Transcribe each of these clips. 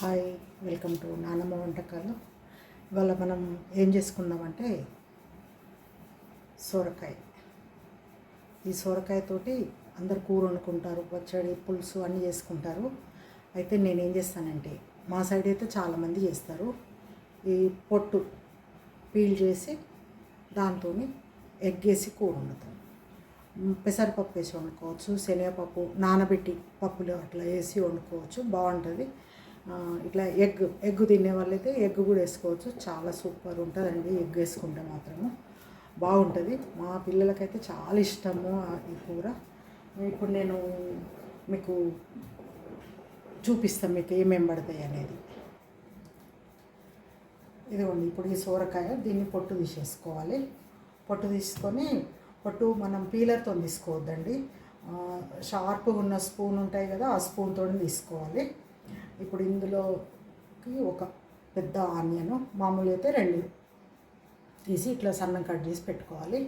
Hi welcome to నానమ్మ వంటకాలు. ఇవాళ మనం ఏం చేసుకుందామంటే సొరకాయ. ఈ సొరకాయతోటి అందరు కూర వండుకుంటారు పచ్చడి పులుసు అన్నీ చేసుకుంటారు. అయితే నేను ఏం చేస్తానంటే మా సైడ్ అయితే చాలామంది చేస్తారు. ఈ పొట్టు పీల్ చేసి దాంతో ఎగ్ వేసి కూర వండుతాం. పెసరపప్పు వేసి వండుకోవచ్చు శనగపప్పు నానబెట్టి పప్పులు అట్లా వేసి వండుకోవచ్చు బాగుంటుంది. ఇట్లా ఎగ్ ఎగ్ తినే వాళ్ళైతే ఎగ్ కూడా వేసుకోవచ్చు. చాలా సూపర్ ఉంటుందండి. ఎగ్ వేసుకుంటే మాత్రము బాగుంటుంది. మా పిల్లలకైతే చాలా ఇష్టము ఈ కూర. ఇప్పుడు నేను మీకు చూపిస్తాను మీకు ఏమేమి పడతాయి అనేది. ఇదిగోండి ఇప్పుడు ఈ సోరకాయ దీన్ని పొట్టు తీసేసుకోవాలి. పొట్టు తీసుకొని పొట్టు మనం పీలర్తో తీసుకోవద్దండి. షార్ప్గా ఉన్న స్పూన్ ఉంటాయి కదా ఆ స్పూన్తో తీసుకోవాలి. ఇప్పుడు ఇందులోకి ఒక పెద్ద ఆనియన్ మామూలు అయితే రెండు తీసి ఇట్లా సన్నం కట్ చేసి పెట్టుకోవాలి.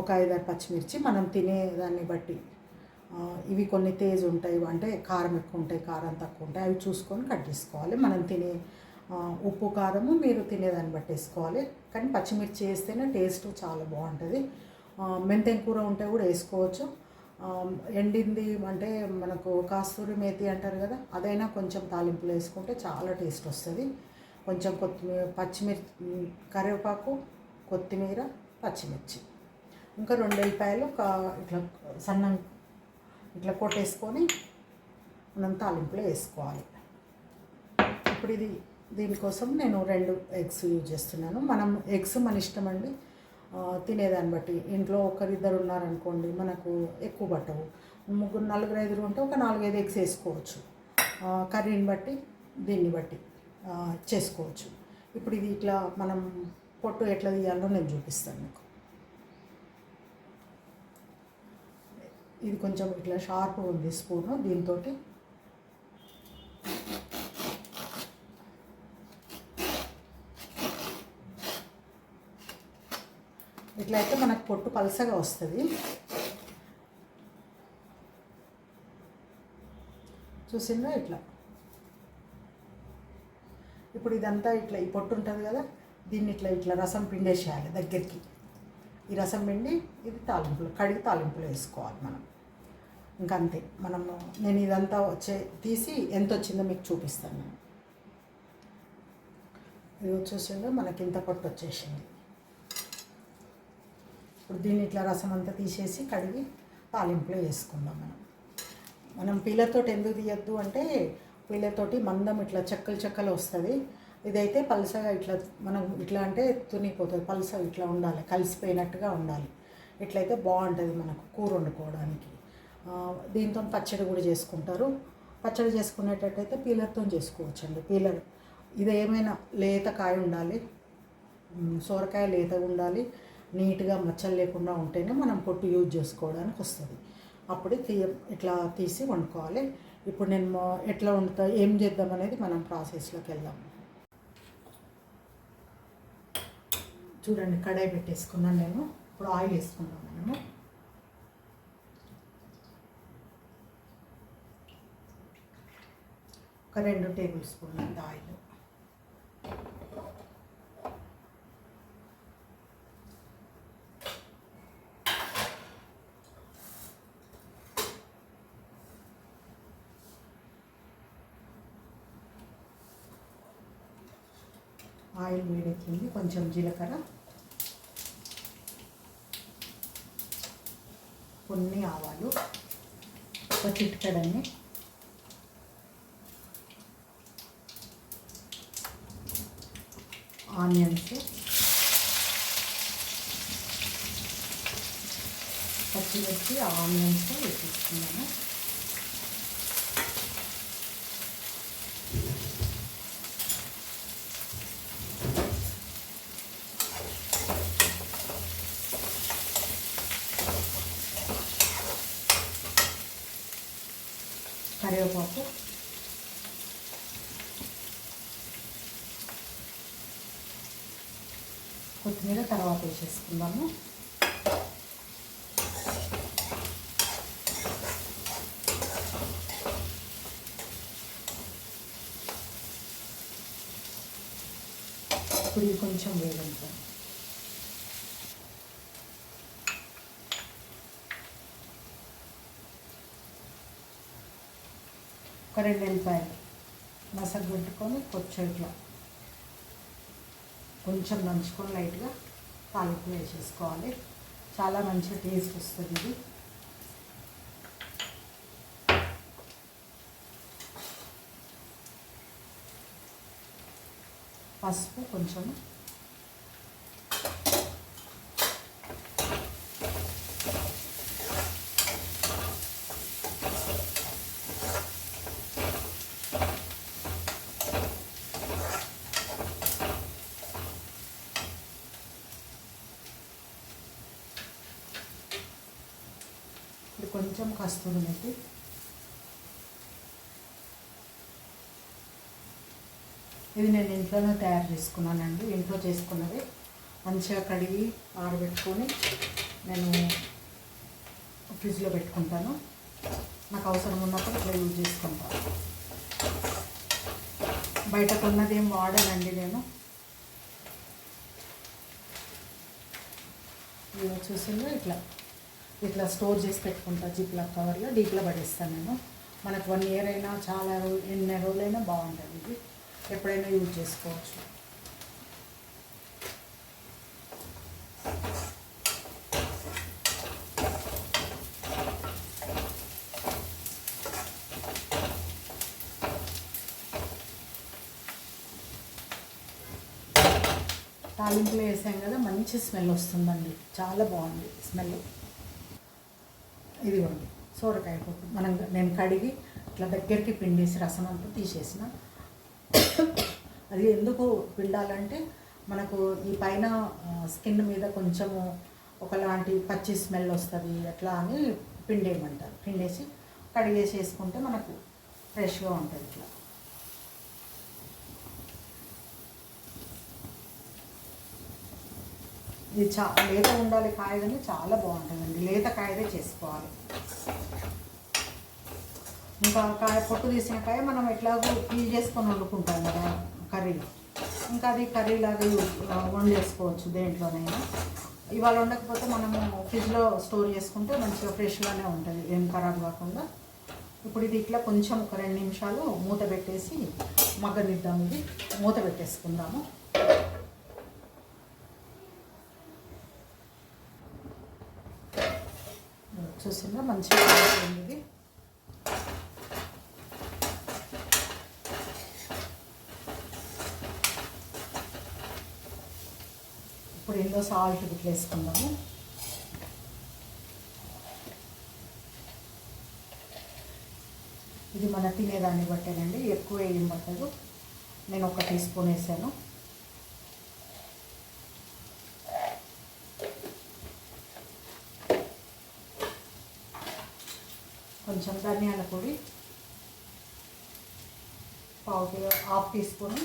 ఒక ఐదారు పచ్చిమిర్చి మనం తినేదాన్ని బట్టి. ఇవి కొన్ని తేజ్ ఉంటాయి అంటే కారం ఎక్కువ ఉంటాయి కారం తక్కువ ఉంటాయి అవి చూసుకొని కట్ చేసుకోవాలి. మనం తినే ఉప్పు కారము మీరు తినేదాన్ని బట్టి వేసుకోవాలి. కానీ పచ్చిమిర్చి వేస్తేనే టేస్ట్ చాలా బాగుంటుంది. మెంతెం కూర ఉంటే కూడా వేసుకోవచ్చు. ఎండింది అంటే మనకు కాస్తూరి మేతి అంటారు కదా అదైనా కొంచెం తాలింపులు వేసుకుంటే చాలా టేస్ట్ వస్తుంది. కొంచెం కొత్తిమీర పచ్చిమిర్చి కరివేపాకు కొత్తిమీర పచ్చిమిర్చి. ఇంకా రెండు ఎల్లిపాయలు ఇట్లా సన్నం ఇట్లా కొట్టేసుకొని మనం తాలింపులో వేసుకోవాలి. ఇప్పుడు ఇది దీనికోసం నేను రెండు ఎగ్స్ యూజ్ చేస్తున్నాను. మనం ఎగ్స్ మన ఇష్టం అండి. తినేదాన్ని బట్టి. ఇంట్లో ఒకరిద్దరు ఉన్నారనుకోండి మనకు ఎక్కువ పట్టవు. ముగ్గురు నలుగురు ఐదుగురు ఉంటే ఒక నాలుగైదు ఎగ్స్ వేసుకోవచ్చు. కర్రీని బట్టి దీన్ని బట్టి చేసుకోవచ్చు. ఇప్పుడు ఇది ఇట్లా మనం పొట్టు ఎట్లా తీయాలో నేను చూపిస్తాను మీకు. ఇది కొంచెం ఇట్లా షార్ప్ ఉంది స్పూను దీంతో ఇట్లా అయితే మనకు పొట్టు పలసగా వస్తుంది. చూసిందా ఇట్లా? ఇప్పుడు ఇదంతా ఇట్లా ఈ పొట్టు ఉంటుంది కదా దీన్ని ఇట్లా ఇట్లా రసం పిండేసేయాలి దగ్గరికి. ఈ రసం పిండి ఇది తాలింపులు కడిగి తాలింపులు వేసుకోవాలి మనం. ఇంకా అంతే మనము నేను ఇదంతా వచ్చే తీసి ఎంత వచ్చిందో మీకు చూపిస్తాను నేను. ఇది వచ్చేసిందో మనకి ఇంత పొట్టు వచ్చేసింది. ఇప్పుడు దీన్ని ఇట్లా రసం అంతా తీసేసి కడిగి తాలింపులో వేసుకుందాం మనం. మనం పీలతోటి ఎందుకు తీయద్దు అంటే పీలతోటి మందం ఇట్లా చెక్కలు చెక్కలు వస్తుంది. ఇదైతే పలసగా ఇట్లా మనం ఇట్లా అంటే తునిపోతుంది పలస ఇట్లా ఉండాలి కలిసిపోయినట్టుగా ఉండాలి. ఇట్లయితే బాగుంటుంది మనకు కూర వండుకోవడానికి. దీంతో పచ్చడి కూడా చేసుకుంటారు. పచ్చడి చేసుకునేటట్టయితే పీలర్తో చేసుకోవచ్చండి. పీలర్ ఇది ఏమైనా లేత కాయ ఉండాలి. సోరకాయ సొరకాయ లేతగా ఉండాలి. నీట్గా మచ్చలు లేకుండా ఉంటేనే మనం పొట్టు యూజ్ చేసుకోవడానికి వస్తుంది. అప్పుడు తీయ ఇట్లా తీసి వండుకోవాలి. ఇప్పుడు నేను ఎట్లా వండుతా ఏం చేద్దాం అనేది మనం ప్రాసెస్లోకి వెళ్దాం. చూడండి కడాయి పెట్టేసుకున్నాను నేను. ఇప్పుడు ఆయిల్ వేసుకుందాం మనము. ఒక రెండు టేబుల్ స్పూన్ ఆయిల్. ఆయిల్ వేడెక్కింది కొంచెం జీలకర్ర. కొన్ని ఆవాలు ఒక చిట్కడన్ని. ఆనియన్స్ పచ్చిమిర్చి ఆనియన్స్ వేసేస్తున్నాను కొత్తిమీర తర్వాత వేసేసుకుందాము. ఇప్పుడు కొంచెం వేగండి ఒక రెండు వెళ్ళిపోయాలి మసగ పెట్టుకొని కొచ్చట్లా కొంచెం నంచుకొని లైట్గా తాలింపు వేసేసుకోవాలి. చాలా మంచి టేస్ట్ వస్తుంది ఇది. పసుపు కొంచెం ఇప్పుడు కొంచెం కస్తూరి మెత్తి ఇది నేను ఇంట్లోనే తయారు చేసుకున్నానండి. ఇంట్లో చేసుకున్నది. మంచిగా కడిగి ఆరబెట్టుకొని నేను ఫ్రిడ్జ్లో పెట్టుకుంటాను. నాకు అవసరం ఉన్నప్పుడు ఇట్లా యూజ్ చేసుకుంటాను బయట కొన్నది ఏం వాడనండి నేను. ఇలా చూసిందో ఇట్లా. ఇట్లా స్టోర్ చేసి పెట్టుకుంటా జిప్లా కవర్లో డీప్లో పడేస్తాను నేను. మనకు వన్ ఇయర్ అయినా చాలా రోజు ఎన్ని రోజులైనా బాగుంటుంది ఇది. ఎప్పుడైనా యూజ్ చేసుకోవచ్చు. తాలింపులో వేసాం కదా మంచి స్మెల్ వస్తుందండి. చాలా బాగుంది స్మెల్. ఇదిగోండి సోరకాయ పప్పు. మనం నేను కడిగి ఇట్లా దగ్గరికి పిండేసి రసం అంతా తీసేసిన. అది ఎందుకు పిండాలంటే మనకు ఈ పైన స్కిన్ మీద కొంచెము ఒకలాంటి పచ్చి స్మెల్ వస్తుంది అట్లా అని పిండేయమంటారు. పిండేసి కడిగేసి వేసుకుంటే మనకు ఫ్రెష్గా ఉంటుంది ఇట్లా. ఇది చా లేత ఉండాలి కాయ కానీ చాలా బాగుంటుందండి. లేత కాయదే చేసుకోవాలి. ఇంకా కాయ పొట్టు తీసిన కాయ మనం ఎట్లాగో పీల్ చేసుకొని వండుకుంటాం కదా కర్రీలో. ఇంకా అది కర్రీలాగా వండేసుకోవచ్చు దేంట్లోనైనా. ఇవాళ ఉండకపోతే మనము ఫ్రిడ్జ్లో స్టోర్ చేసుకుంటే మంచిగా ఫ్రెష్గానే ఉంటుంది. ఏం ఖరాబ్ కాకుండా. ఇప్పుడు ఇది ఇట్లా కొంచెం ఒక రెండు నిమిషాలు మూత పెట్టేసి మగ్గనిద్దాం ఇది. మూత పెట్టేసుకుందాము. చూసిందా? మంచిగా ఉడికింది ఇది ఇప్పుడు ఇందులో సాల్ట్ ఇట్లా వేసుకుందాము. ఇది మన తినేదాన్ని బట్టేనండి. ఎక్కువ వేయమంటారు పట్టదు. నేను ఒక టీ స్పూన్ వేసాను. కొంచెం ధనియాల పొడి పావు కిలో హాఫ్ టీ స్పూన్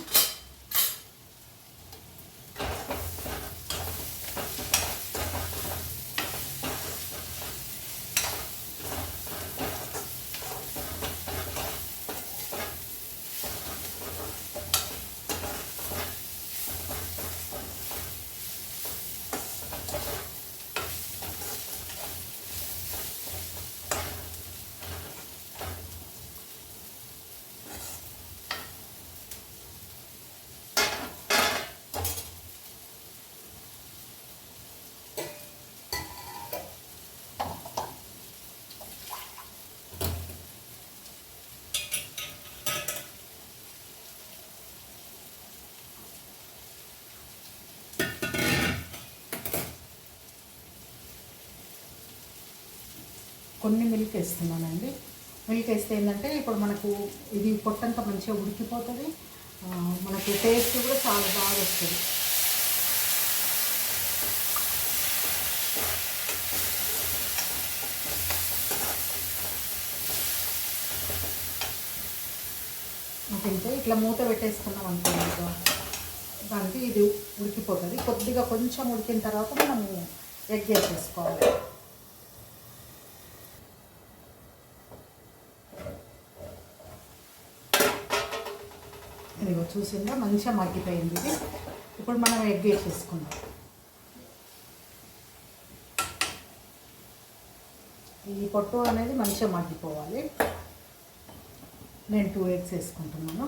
కొన్ని మిల్క్ వేస్తున్నానండి. మిల్క్ వేస్తే ఏంటంటే ఇప్పుడు మనకు ఇది పొట్టంతా మంచిగా ఉడికిపోతుంది. మనకు టేస్ట్ కూడా చాలా బాగా వస్తుంది. ఇంకంతే ఇట్లా మూత పెట్టేసుకున్నాం అనుకోండి దానికి ఇది ఉడికిపోతుంది. కొద్దిగా కొంచెం ఉడికిన తర్వాత మనము ఎగ్ వేసేసుకోవాలి. చూసిందా మంచిగా మగ్గిపోయింది ఇది. ఇప్పుడు మనం ఎగ్ వేసేసుకుందాం. ఈ పొట్టు అనేది మంచిగా మగ్గిపోవాలి. నేను టూ ఎగ్స్ వేసుకుంటున్నాను.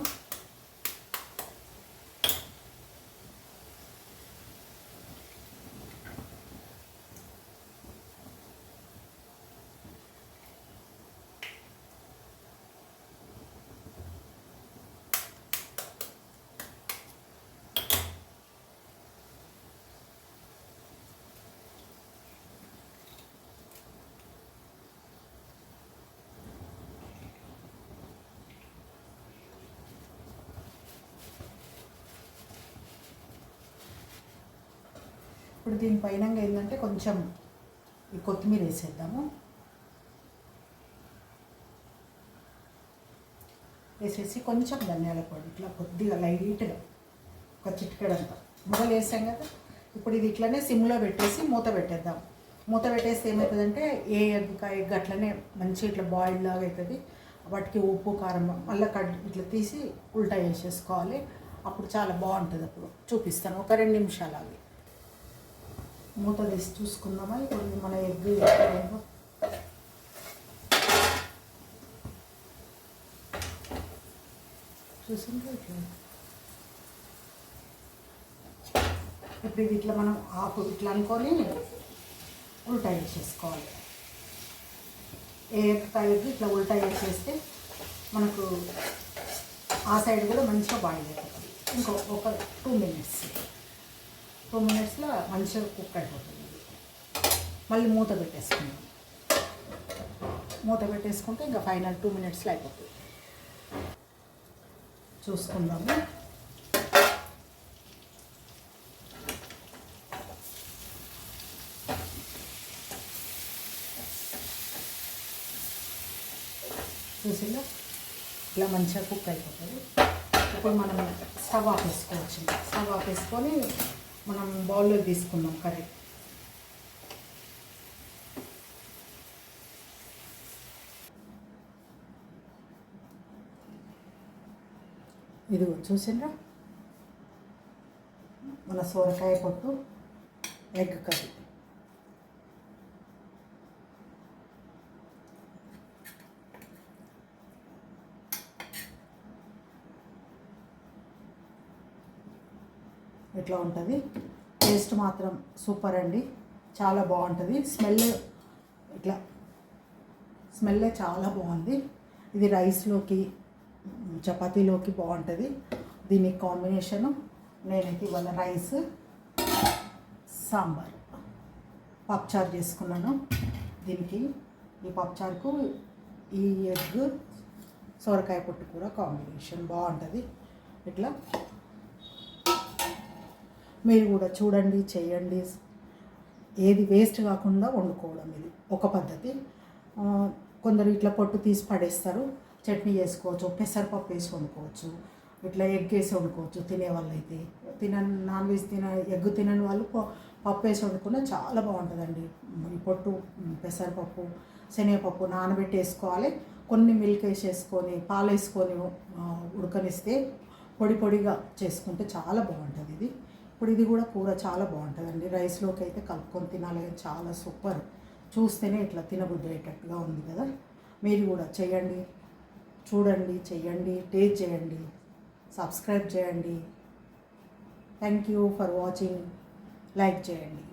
ఇప్పుడు దీనిపైన ఏంటంటే కొంచెం ఈ కొత్తిమీర వేసేద్దాము. వేసేసి కొంచెం ధనియాల పొడి ఇట్లా కొద్దిగా లైట్గా ఒక చిటికెడంతా. మొదలు వేసాం కదా ఇప్పుడు ఇది ఇట్లనే సిమ్లో పెట్టేసి మూత పెట్టేద్దాం. మూత పెట్టేస్తే ఏమవుతుందంటే ఏ ఎగ్ ఎగ్ అట్లనే మంచి ఇట్లా బాయిల్డ్ లాగా అవుతుంది. వాటికి ఉప్పు కారం మళ్ళీ కట్ ఇట్లా తీసి ఉల్టా వేసేసుకోవాలి. అప్పుడు చాలా బాగుంటుంది అప్పుడు. చూపిస్తాను. ఒక రెండు నిమిషాలు ఆగి. మూత తీసి చూసుకుందామా? ఇప్పుడు మన ఎగ్ ఎట్లా ఇట్లా ఇప్పుడు ఇది ఇట్లా మనం ఆకు ఇట్లా అనుకొని ఉల్టా వేసేసుకోవాలి ఏ ఎగ్ ఇట్లా ఉల్టా వేసేస్తే మనకు ఆ సైడ్ కూడా మంచిగా బాయిల్ అయిపోతుంది. ఇంకో ఒక టూ మినిట్స్. టూ మినిట్స్లో మంచిగా కుక్ అయిపోతుంది. మళ్ళీ మూత పెట్టేసుకున్నాం మూత పెట్టేసుకుంటే ఇంకా ఫైనల్ టూ మినిట్స్లో అయిపోతుంది. చూసుకుందాము. చూసిందా ఇట్లా మంచిగా కుక్ అయిపోతుంది. ఇప్పుడు మనం స్టవ్ ఆపేసుకోవచ్చు. స్టవ్ ఆపేసుకొని మనం బౌల్లో తీసుకుందాం కర్రీ. ఇది చూసిండ్రా? మన సోరకాయ పొట్టు ఎగ్ కర్రీ. ఇట్లా ఉంటుంది? టేస్ట్ మాత్రం సూపర్ అండి. చాలా బాగుంటుంది. స్మెల్ ఇట్లా స్మెల్ చాలా బాగుంది. ఇది రైస్లోకి చపాతీలోకి బాగుంటుంది. దీని కాంబినేషను నేనైతే ఇవాళ రైస్ సాంబార్. పప్చారు చేసుకున్నాను. దీనికి ఈ పప్చారుకు ఈ ఎగ్ సొరకాయ పొట్టు కూడా కాంబినేషన్ బాగుంటుంది. ఇట్లా మీరు కూడా చూడండి చేయండి. ఏది వేస్ట్ కాకుండా వండుకోవడం ఇది. ఒక పద్ధతి. కొందరు ఇట్లా పొట్టు తీసి పడేస్తారు. చట్నీ చేసుకోవచ్చు పెసరపప్పు వేసి వండుకోవచ్చు ఇట్లా ఎగ్ వేసి వండుకోవచ్చు తినే వాళ్ళు అయితే తిన నాన్ వెజ్ తిన ఎగ్ తినని వాళ్ళు పప్పు వేసి వండుకున్నా చాలా బాగుంటుందండి. ఈ పొట్టు పెసరపప్పు శనగపప్పు నానబెట్టి వేసుకోవాలి. కొన్ని మిల్క్ వేసేసుకొని పాలు వేసుకొని ఉడకనిస్తే పొడి పొడిగా చేసుకుంటే చాలా బాగుంటుంది ఇది. ఇప్పుడు ఇది కూడా కూర చాలా బాగుంటుందండి. రైస్లోకి అయితే కలుపుకొని తినాలి చాలా సూపర్. చూస్తేనే ఇట్లా తినబుద్ధి అయ్యేటట్టుగా ఉంది కదా. మీరు కూడా చేయండి చూడండి చేయండి టేస్ట్ చేయండి సబ్స్క్రైబ్ చేయండి. Thank you for watching. Like చేయండి.